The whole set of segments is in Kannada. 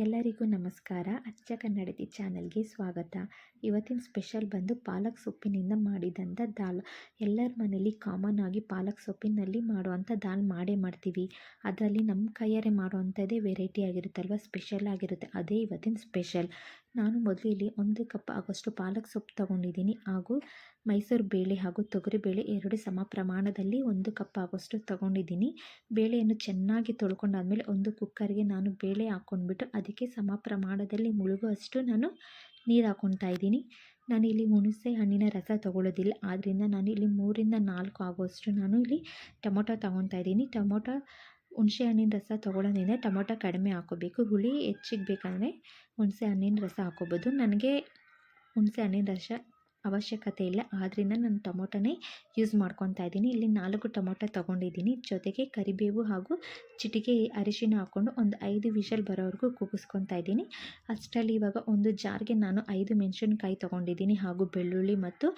ಎಲ್ಲರಿಗೂ ನಮಸ್ಕಾರ. ಅಚ್ಚ ಕನ್ನಡತಿ ಚಾನಲ್ಗೆ ಸ್ವಾಗತ. ಇವತ್ತಿನ ಸ್ಪೆಷಲ್ ಬಂದು ಪಾಲಕ್ ಸೊಪ್ಪಿನಿಂದ ಮಾಡಿದಂಥ ದಾಲ್. ಎಲ್ಲರ ಮನೇಲಿ ಕಾಮನ್ ಆಗಿ ಪಾಲಕ್ ಸೊಪ್ಪಿನಲ್ಲಿ ಮಾಡುವಂಥ ದಾಲ್ ಮಾಡೇ ಮಾಡ್ತೀವಿ. ಅದರಲ್ಲಿ ನಮ್ಮ ಕೈಯಾರೆ ಮಾಡುವಂಥದ್ದೇ ವೆರೈಟಿ ಆಗಿರುತ್ತಲ್ವ? ಸ್ಪೆಷಲ್ ಆಗಿರುತ್ತೆ. ಅದೇ ಇವತ್ತಿನ ಸ್ಪೆಷಲ್. ನಾನು ಮೊದಲು ಇಲ್ಲಿ ಒಂದು ಕಪ್ ಆಗೋಷ್ಟು ಪಾಲಕ್ ಸೊಪ್ಪು ತಗೊಂಡಿದ್ದೀನಿ ಹಾಗೂ ಮೈಸೂರು ಬೇಳೆ ಹಾಗೂ ತೊಗರಿ ಬೇಳೆ ಎರಡು ಸಮ ಪ್ರಮಾಣದಲ್ಲಿ ಒಂದು ಕಪ್ ಆಗೋಷ್ಟು ತೊಗೊಂಡಿದ್ದೀನಿ. ಬೇಳೆಯನ್ನು ಚೆನ್ನಾಗಿ ತೊಳ್ಕೊಂಡಾದ್ಮೇಲೆ ಒಂದು ಕುಕ್ಕರ್ಗೆ ನಾನು ಬೇಳೆ ಹಾಕ್ಕೊಂಡ್ಬಿಟ್ಟು ಅದಕ್ಕೆ ಸಮ ಪ್ರಮಾಣದಲ್ಲಿ ಮುಳುಗುವಷ್ಟು ನಾನು ನೀರು ಹಾಕ್ಕೊತಾ ಇದ್ದೀನಿ. ನಾನಿಲ್ಲಿ ಹುಣಸೆ ಹಣ್ಣಿನ ರಸ ತೊಗೊಳ್ಳೋದಿಲ್ಲ ಆದ್ದರಿಂದ ನಾನು ಇಲ್ಲಿ ಮೂರಿಂದ ನಾಲ್ಕು ಆಗೋಷ್ಟು ನಾನು ಇಲ್ಲಿ ಟೊಮೊಟೊ ತೊಗೊತಾ ಇದ್ದೀನಿ. ಟೊಮೊಟೊ ಹುಣಸೆ ಹಣ್ಣಿನ ರಸ ತೊಗೊಳ್ಳೋದ್ರಿಂದ ಟೊಮೊಟೊ ಕಡಿಮೆ ಹಾಕೋಬೇಕು. ಹುಳಿ ಹೆಚ್ಚಿಗೆ ಬೇಕಂದರೆ ಹುಣಸೆ ಹಣ್ಣಿನ ರಸ ಹಾಕೋಬೋದು. ನನಗೆ ಹುಣಸೆ ಹಣ್ಣಿನ ರಸ ಅವಶ್ಯಕತೆ ಇಲ್ಲ. ಆದ್ದರಿಂದ ನಾನು ಟೊಮೊಟೊನೇ ಯೂಸ್ ಮಾಡ್ಕೊತಾ ಇದ್ದೀನಿ. ಇಲ್ಲಿ ನಾಲ್ಕು ಟೊಮೊಟೊ ತೊಗೊಂಡಿದ್ದೀನಿ. ಜೊತೆಗೆ ಕರಿಬೇವು ಹಾಗೂ ಚಿಟಿಕೆ ಅರಿಶಿನ ಹಾಕ್ಕೊಂಡು ಒಂದು ಐದು ವಿಷಲ್ ಬರೋವರೆಗೂ ಕೂಗಿಸ್ಕೊತಾ ಇದ್ದೀನಿ. ಅಷ್ಟರಲ್ಲಿ ಇವಾಗ ಒಂದು ಜಾರ್ಗೆ ನಾನು ಐದು ಮೆಣಸಿನ್ಕಾಯಿ ತೊಗೊಂಡಿದ್ದೀನಿ ಹಾಗೂ ಬೆಳ್ಳುಳ್ಳಿ ಮತ್ತು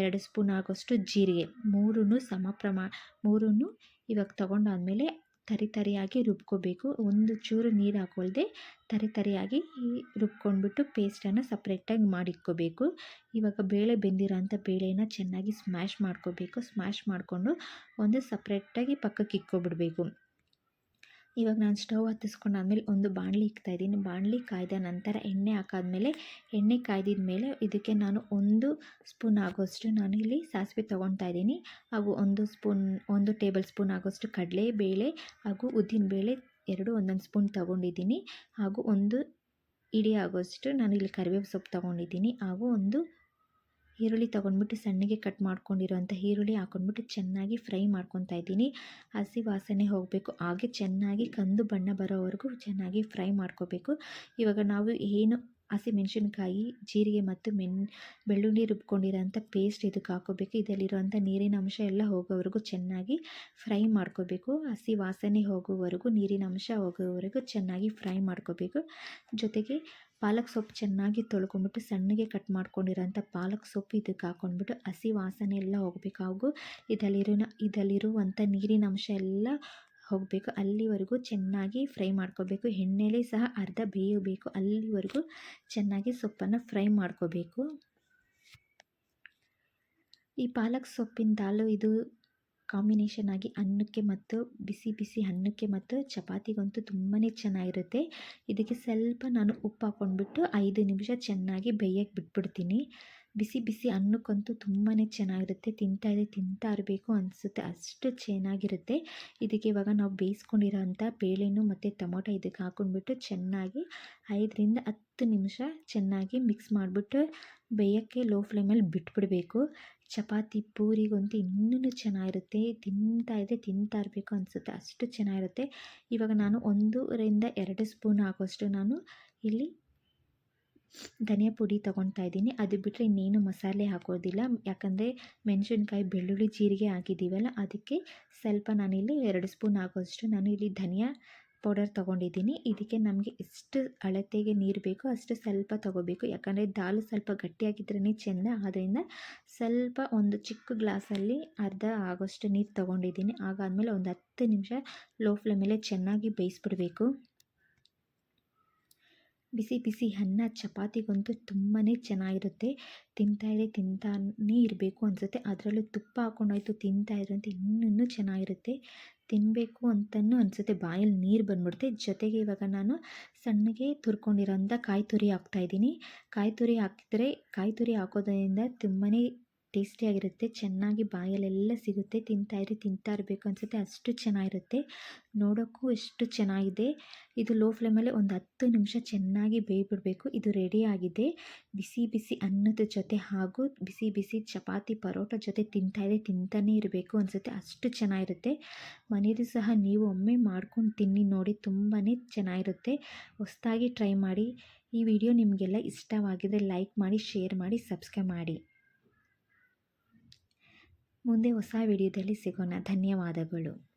ಎರಡು ಸ್ಪೂನ್ ಆಗೋಷ್ಟು ಜೀರಿಗೆ. ಮೂರೂ ಸಮ ಪ್ರಮಾ ಮೂರೂ ಇವಾಗ ತೊಗೊಂಡಾದ್ಮೇಲೆ ತರಿ ತರಿಯಾಗಿ ರುಬ್ಕೋಬೇಕು. ಒಂದು ಚೂರು ನೀರು ಹಾಕೊಳ್ದೆ ತರಿ ತರಿಯಾಗಿ ರುಬ್ಕೊಂಡ್ಬಿಟ್ಟು ಪೇಸ್ಟನ್ನು ಸಪ್ರೇಟಾಗಿ ಮಾಡಿಟ್ಕೋಬೇಕು. ಇವಾಗ ಬೇಳೆ ಬೆಂದಿರೋಂಥ ಬೇಳೆನ ಚೆನ್ನಾಗಿ ಸ್ಮ್ಯಾಶ್ ಮಾಡ್ಕೋಬೇಕು. ಸ್ಮ್ಯಾಶ್ ಮಾಡಿಕೊಂಡು ಒಂದು ಸಪ್ರೇಟಾಗಿ ಪಕ್ಕಕ್ಕೆ ಇಕ್ಕೊಬಿಡಬೇಕು ಇವಾಗ ನಾನು ಸ್ಟವ್ ಹತ್ತಿಸ್ಕೊಂಡಾದ್ಮೇಲೆ ಒಂದು ಬಾಣಲಿ ಇಕ್ತಾಯಿದ್ದೀನಿ ಬಾಣಲಿ ಕಾಯ್ದ ನಂತರ ಎಣ್ಣೆ ಹಾಕಾದ್ಮೇಲೆ ಎಣ್ಣೆ ಕಾಯ್ದಿದ ಮೇಲೆ ಇದಕ್ಕೆ ನಾನು ಒಂದು ಸ್ಪೂನ್ ಆಗೋಷ್ಟು ನಾನು ಇಲ್ಲಿ ಸಾಸಿವೆ ತೊಗೊತಾ ಇದ್ದೀನಿ. ಹಾಗೂ ಒಂದು ಸ್ಪೂನ್, ಒಂದು ಟೇಬಲ್ ಸ್ಪೂನ್ ಆಗೋಷ್ಟು ಕಡಲೆ ಬೇಳೆ ಹಾಗೂ ಬೇಳೆ ಎರಡು ಒಂದೊಂದು ಸ್ಪೂನ್ ತೊಗೊಂಡಿದ್ದೀನಿ. ಹಾಗೂ ಒಂದು ಇಡಿ ಆಗೋಷ್ಟು ನಾನು ಇಲ್ಲಿ ಕರಿಬೇವು ಸೊಪ್ಪು ತೊಗೊಂಡಿದ್ದೀನಿ. ಹಾಗೂ ಒಂದು ಈರುಳ್ಳಿ ತೊಗೊಂಡ್ಬಿಟ್ಟು ಸಣ್ಣಗೆ ಕಟ್ ಮಾಡ್ಕೊಂಡಿರೋಂಥ ಈರುಳ್ಳಿ ಹಾಕೊಂಡ್ಬಿಟ್ಟು ಚೆನ್ನಾಗಿ ಫ್ರೈ ಮಾಡ್ಕೊತಾ ಇದ್ದೀನಿ. ಹಸಿ ವಾಸನೆ ಹೋಗಬೇಕು. ಹಾಗೆ ಚೆನ್ನಾಗಿ ಕಂದು ಬಣ್ಣ ಬರೋವರೆಗೂ ಚೆನ್ನಾಗಿ ಫ್ರೈ ಮಾಡ್ಕೋಬೇಕು. ಇವಾಗ ನಾವು ಏನು ಹಸಿಮೆಣ್ಸಿನ್ಕಾಯಿ ಜೀರಿಗೆ ಮತ್ತು ಮೆನ್ ಬೆಳ್ಳುಳ್ಳಿ ರುಬ್ಕೊಂಡಿರೋಂಥ ಪೇಸ್ಟ್ ಇದಕ್ಕೆ ಹಾಕೋಬೇಕು. ಇದರಲ್ಲಿರುವಂಥ ನೀರಿನ ಅಂಶ ಎಲ್ಲ ಹೋಗೋವರೆಗೂ ಚೆನ್ನಾಗಿ ಫ್ರೈ ಮಾಡ್ಕೋಬೇಕು. ಹಸಿ ವಾಸನೆ ಹೋಗೋವರೆಗೂ, ನೀರಿನ ಅಂಶ ಹೋಗೋವರೆಗೂ ಚೆನ್ನಾಗಿ ಫ್ರೈ ಮಾಡ್ಕೋಬೇಕು. ಜೊತೆಗೆ ಪಾಲಕ್ ಸೊಪ್ಪು ಚೆನ್ನಾಗಿ ತೊಳ್ಕೊಂಬಿಟ್ಟು ಸಣ್ಣಗೆ ಕಟ್ ಮಾಡ್ಕೊಂಡಿರೋಂಥ ಪಾಲಕ್ ಸೊಪ್ಪು ಇದಕ್ಕೆ ಹಾಕ್ಕೊಂಡ್ಬಿಟ್ಟು ಹಸಿ ವಾಸನೆ ಎಲ್ಲ ಹೋಗಬೇಕು. ಹಾಗೂ ಇದರಲ್ಲಿರೋ ಇದರಲ್ಲಿರುವಂಥ ನೀರಿನ ಅಂಶ ಎಲ್ಲ ಹೋಗಬೇಕು, ಅಲ್ಲಿವರೆಗೂ ಚೆನ್ನಾಗಿ ಫ್ರೈ ಮಾಡ್ಕೋಬೇಕು. ಎಣ್ಣೆಲೇ ಸಹ ಅರ್ಧ ಬೇಯಬೇಕು. ಅಲ್ಲಿವರೆಗೂ ಚೆನ್ನಾಗಿ ಸೊಪ್ಪನ್ನು ಫ್ರೈ ಮಾಡ್ಕೋಬೇಕು. ಈ ಪಾಲಕ್ ಸೊಪ್ಪಿನ ದಾಲು ಇದು ಕಾಂಬಿನೇಷನ್ ಆಗಿ ಅನ್ನಕ್ಕೆ ಮತ್ತು ಬಿಸಿ ಬಿಸಿ ಅನ್ನಕ್ಕೆ ಮತ್ತು ಚಪಾತಿಗಂತೂ ತುಂಬಾ ಚೆನ್ನಾಗಿರುತ್ತೆ. ಇದಕ್ಕೆ ಸ್ವಲ್ಪ ನಾನು ಉಪ್ಪು ಹಾಕ್ಕೊಂಡ್ಬಿಟ್ಟು ಐದು ನಿಮಿಷ ಚೆನ್ನಾಗಿ ಬೇಯಕ್ಕೆ ಬಿಟ್ಬಿಡ್ತೀನಿ. ಬಿಸಿ ಬಿಸಿ ಅನ್ನಕ್ಕಂತೂ ತುಂಬಾ ಚೆನ್ನಾಗಿರುತ್ತೆ. ತಿಂತಾಯಿದ್ರೆ ತಿಂತಾ ಇರಬೇಕು ಅನಿಸುತ್ತೆ. ಅಷ್ಟು ಚೆನ್ನಾಗಿರುತ್ತೆ. ಇದಕ್ಕೆ ಇವಾಗ ನಾವು ಬೇಯಿಸ್ಕೊಂಡಿರೋ ಅಂಥ ಬೇಳೆನೂ ಮತ್ತು ಟೊಮೊಟೊ ಇದಕ್ಕೆ ಹಾಕೊಂಡ್ಬಿಟ್ಟು ಚೆನ್ನಾಗಿ ಐದರಿಂದ ಹತ್ತು ನಿಮಿಷ ಚೆನ್ನಾಗಿ ಮಿಕ್ಸ್ ಮಾಡಿಬಿಟ್ಟು ಬೇಯೋಕ್ಕೆ ಲೋ ಫ್ಲೇಮಲ್ಲಿ ಬಿಟ್ಬಿಡಬೇಕು. ಚಪಾತಿ ಪೂರಿಗಂತೂ ಇನ್ನೂ ಚೆನ್ನಾಗಿರುತ್ತೆ. ತಿಂತಾ ಇದೆ ತಿಂತಾ ಇರಬೇಕು ಅನಿಸುತ್ತೆ. ಅಷ್ಟು ಚೆನ್ನಾಗಿರುತ್ತೆ. ಇವಾಗ ನಾನು ಒಂದೂರಿಂದ ಎರಡು ಸ್ಪೂನ್ ಹಾಕೋಷ್ಟು ನಾನು ಇಲ್ಲಿ ಧನಿಯಾ ಪುಡಿ ತೊಗೊಳ್ತಾ ಇದ್ದೀನಿ. ಅದು ಬಿಟ್ಟರೆ ಇನ್ನೇನು ಮಸಾಲೆ ಹಾಕೋದಿಲ್ಲ. ಯಾಕಂದರೆ ಮೆಣಸಿನ್ಕಾಯಿ, ಬೆಳ್ಳುಳ್ಳಿ, ಜೀರಿಗೆ ಹಾಕಿದ್ದೀವಲ್ಲ, ಅದಕ್ಕೆ ಸ್ವಲ್ಪ ನಾನಿಲ್ಲಿ ಎರಡು ಸ್ಪೂನ್ ಆಗೋಷ್ಟು ನಾನು ಇಲ್ಲಿ ಧನಿಯಾ ಪೌಡರ್ ತೊಗೊಂಡಿದ್ದೀನಿ. ಇದಕ್ಕೆ ನಮಗೆ ಎಷ್ಟು ಅಳತೆಗೆ ನೀರು ಬೇಕೋ ಅಷ್ಟು ಸ್ವಲ್ಪ ತೊಗೋಬೇಕು. ಯಾಕಂದರೆ ದಾಲ್ ಸ್ವಲ್ಪ ಗಟ್ಟಿಯಾಗಿದ್ರೇ ಚೆಂದ. ಆದ್ದರಿಂದ ಸ್ವಲ್ಪ ಒಂದು ಚಿಕ್ಕ ಗ್ಲಾಸಲ್ಲಿ ಅರ್ಧ ಆಗೋಷ್ಟು ನೀರು ತೊಗೊಂಡಿದ್ದೀನಿ. ಆಗಾದಮೇಲೆ ಒಂದು ಹತ್ತು ನಿಮಿಷ ಲೋ ಫ್ಲೇಮಲ್ಲೇ ಚೆನ್ನಾಗಿ ಬೇಯಿಸ್ಬಿಡಬೇಕು. ಬಿಸಿ ಬಿಸಿ ಅನ್ನ, ಚಪಾತಿಗಂತೂ ತುಂಬಾ ಚೆನ್ನಾಗಿರುತ್ತೆ. ತಿಂತಾಯಿದ್ರೆ ತಿಂತಾನೇ ಇರಬೇಕು ಅನಿಸುತ್ತೆ. ಅದರಲ್ಲೂ ತುಪ್ಪ ಹಾಕ್ಕೊಂಡಾಯ್ತು ತಿಂತಾಯಿದ್ರೆ ಅಂತ ಇನ್ನೂ ಚೆನ್ನಾಗಿರುತ್ತೆ. ತಿನ್ನಬೇಕು ಅಂತಲೂ ಅನಿಸುತ್ತೆ. ಬಾಯಲ್ಲಿ ನೀರು ಬಂದ್ಬಿಡುತ್ತೆ. ಜೊತೆಗೆ ಇವಾಗ ನಾನು ಸಣ್ಣಗೆ ತುರ್ಕೊಂಡಿರೋಂಥ ಕಾಯಿ ತುರಿ ಹಾಕ್ತಾಯಿದ್ದೀನಿ ಕಾಯಿ ತುರಿ ಹಾಕಿದ್ರೆ ಕಾಯಿ ತುರಿ ಹಾಕೋದ್ರಿಂದ ತುಂಬಾ ಟೇಸ್ಟಿಯಾಗಿರುತ್ತೆ, ಚೆನ್ನಾಗಿ ಬಾಯಲ್ಲೆಲ್ಲ ಸಿಗುತ್ತೆ ತಿಂತಾಯಿರಿ ತಿಂತಾ ಇರಬೇಕು ಅನಿಸುತ್ತೆ, ಅಷ್ಟು ಚೆನ್ನಾಗಿರುತ್ತೆ. ನೋಡೋಕ್ಕೂ ಎಷ್ಟು ಚೆನ್ನಾಗಿದೆ. ಇದು ಲೋ ಫ್ಲೇಮಲ್ಲಿ ಒಂದು ಹತ್ತು ನಿಮಿಷ ಚೆನ್ನಾಗಿ ಬೇಯ್ಬಿಡಬೇಕು. ಇದು ರೆಡಿಯಾಗಿದೆ ಬಿಸಿ ಬಿಸಿ ಅನ್ನದ ಜೊತೆ ಹಾಗೂ ಬಿಸಿ ಬಿಸಿ ಚಪಾತಿ ಪರೋಟ ಜೊತೆ ತಿಂತಾಯಿದ್ರೆ ತಿಂತಾನೇ ಇರಬೇಕು ಅನಿಸುತ್ತೆ. ಅಷ್ಟು ಚೆನ್ನಾಗಿರುತ್ತೆ. ಮನೇಲಿ ಸಹ ನೀವು ಒಮ್ಮೆ ಮಾಡ್ಕೊಂಡು ತಿನ್ನಿ ನೋಡಿ ತುಂಬಾ ಚೆನ್ನಾಗಿರುತ್ತೆ. ಹೊಸ್ದಾಗಿ ಟ್ರೈ ಮಾಡಿ. ಈ ವಿಡಿಯೋ ನಿಮಗೆಲ್ಲ ಇಷ್ಟವಾಗಿದ್ದರೆ ಲೈಕ್ ಮಾಡಿ, ಶೇರ್ ಮಾಡಿ, ಸಬ್ಸ್ಕ್ರೈಬ್ ಮಾಡಿ. ಮುಂದೆ ಹೊಸ ವಿಡಿಯೋದಲ್ಲಿ ಸಿಗೋಣ. ಧನ್ಯವಾದಗಳು.